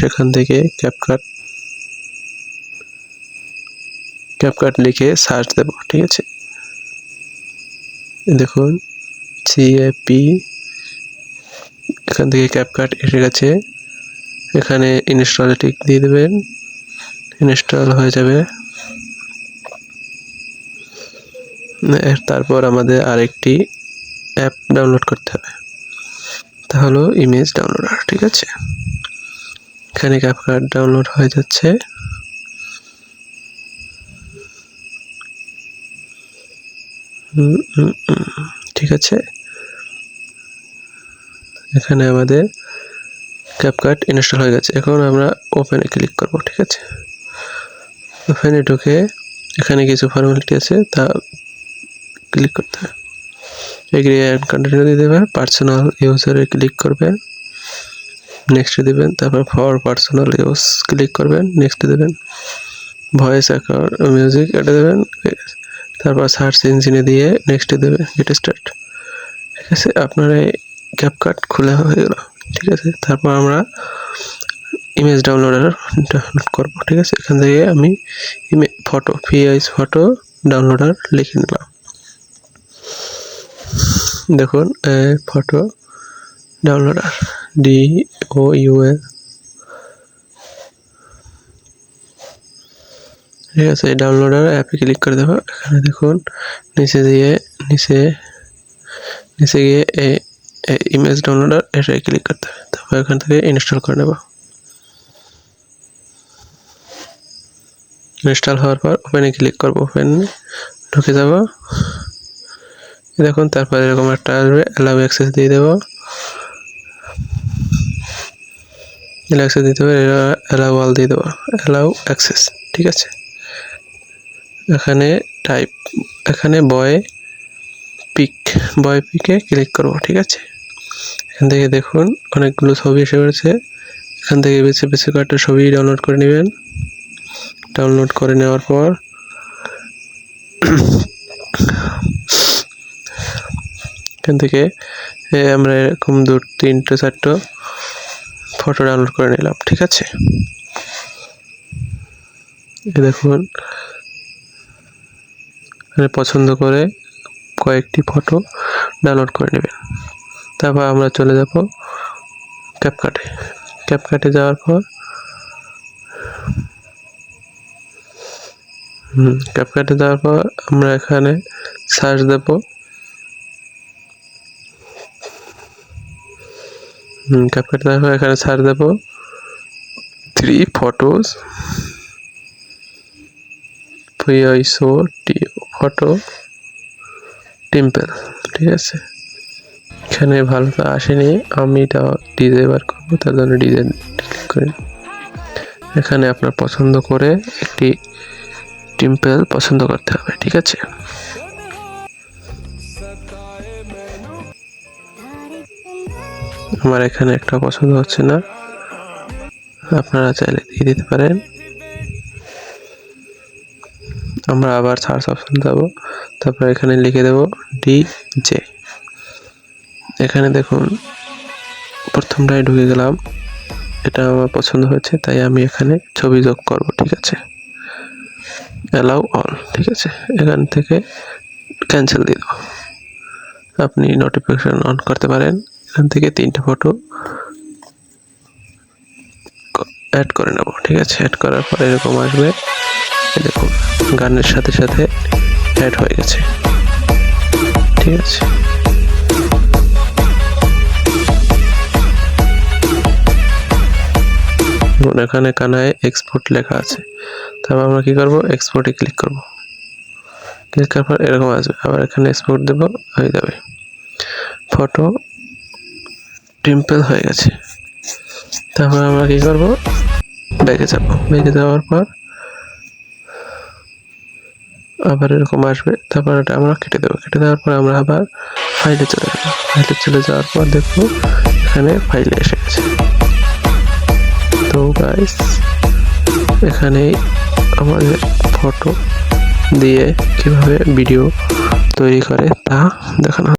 সেখান থেকে CapCut CapCut লিখে সার্চ দেব, ঠিক আছে? দেখুন সিএপি এখান থেকে ক্যাপকাট এসে গেছে। এখানে ইনস্টল টিক দিয়ে দেবেন। ইনস্টল হয়ে যাবে। তারপর আমাদের আরেকটি অ্যাপ ডাউনলোড করতে হবে। তা হলো ইমেজ ডাউনলোডার ঠিক আছে? এখানে ক্যাপকাট ডাউনলোড হয়ে যাচ্ছে। ঠিক আছে। এখানে আমাদের ক্যাপকাট ইনস্টল হয়ে গেছে। এখন আমরা ওপেনে ক্লিক করব, ঠিক আছে? ওপেনে ঢুকে এখানে কিছু ফর্মালিটি আছে, তা ক্লিক করতে হবে। এগ্রি অ্যান্ড কন্টিনিউ দিয়ে দেবেন পার্সোনাল ইউজারে ক্লিক করবেন নেক্সট দিবেন, তারপর ফর পার্সোনাল ইউজ ক্লিক করবেন নেক্সট দেবেন ভয়েস অ্যাকাউন্ট মিউজিক এটা দেবেন, তারপর সার্চ ইঞ্জিনে দিয়ে নেক্সট দেবেন গেট স্টার্ট ঠিক আছে? আপনার এই ক্যাপকাট খোলা হয়ে গেল, ঠিক আছে? তারপর আমরা ইমেজ ডাউনলোডার ডাউনলোড করব, ঠিক আছে? এখান থেকে আমি ইমে ফটো পিআইস ফটো ডাউনলোডার লিখে নিলাম। দেখুন photo downloader D O UL ঠিক আছে ডাউনলোডার অ্যাপে ক্লিক করে দেবো এখানে দেখুন, নিচে দিয়ে, নিচে নিচে গিয়ে ইমেজ ডাউনলোডার এটাই ক্লিক করতে হবে, তারপর এখান থেকে ইনস্টল করে নেব। ইনস্টল হওয়ার পর ওপেনে ক্লিক করব ওপেন ঢুকে যাব। দেখুন, তারপর এরকম একটা আসবে অ্যালাউ অ্যাক্সেস দিয়ে দেবো। অ্যালাউ অ্যাক্সেস দিতে হবে অ্যালাউ অল দিয়ে দেবো অ্যালাউ অ্যাক্সেস ঠিক আছে? এখানে টাইপ এখানে বয় পিক বয় পিকে ক্লিক করব, ঠিক আছে? এখান থেকে দেখুন, অনেকগুলো ছবি এসে পড়েছে। এখান থেকে বেছে বেছে কয়েকটা ছবি ডাউনলোড করে নেবেন। ডাউনলোড করে নেওয়ার পর এখান থেকে আমরা এরকম দু, তিনটে, চারটে ফটো ডাউনলোড করে নিলাম, ঠিক আছে? দেখুন এখানে পছন্দ করে কয়েকটি ফটো ডাউনলোড করে নেবেন। তারপর আমরা চলে যাব ক্যাপকাটে ক্যাপকাটে যাওয়ার পর, হুম ক্যাপকাটে যাওয়ার পর আমরা এখানে সার্চ দেব ক্যাপকাটে পর এখানে সার্চ দেব। থ্রি ফটোজ পিআইসো টি ফটো টেম্পল ঠিক আছে? এখানে ভালোটা আসেনি, আমি এটা ডিজে বার করব, তার জন্য ডিজে ক্লিক করি। এখানে আপনার পছন্দ করে একটি টেম্পল পছন্দ করতে হবে, ঠিক আছে? আমার এখানে একটা পছন্দ হচ্ছে না। আপনারা চাইলে দিয়ে দিতে পারেন। আমরা আবার সার্চ অপশন যাব তারপর এখানে লিখে দেব ডি জে এখানে দেখুন, প্রথমটায় ঢুকে গেলাম। এটা আমার পছন্দ হয়েছে, তাই আমি এখানে ছবি যোগ করব, ঠিক আছে? অ্যালাউ অল ঠিক আছে? এখান থেকে ক্যান্সেল দিয়ে দেবো। আপনি নোটিফিকেশন অন করতে পারেন। এখান থেকে তিনটে ফটো অ্যাড করে নেব, ঠিক আছে? অ্যাড করার পর এরকম আসবে। দেখুন, গানের সাথে সাথে অ্যাড হয়ে গেছে। ঠিক আছে? এখানে কানায় এক্সপোর্ট লেখা আছে। তারপর আমরা কি করব? এক্সপোর্টে ক্লিক করব। ক্লিক করার পর এরকম আসবে। আবার এখানে এক্সপোর্ট দেব, হয়ে যাবে। ফটো টিম্পল হয়ে গেছে। তারপর আমরা কি করব? ব্যাগে যাব। ব্যাগে যাওয়ার পর আবার এরকম আসবে। তারপর এটা আমরা কেটে দেবো। কেটে দেওয়ার পর আমরা আবার ফাইলে চলে যাব। ফাইলে চলে যাওয়ার পর দেখব এখানে ফাইলে এসে গেছে। তো গাইস এখানে আমাদের ফটো দিয়ে কীভাবে ভিডিও তৈরি করে তা দেখানো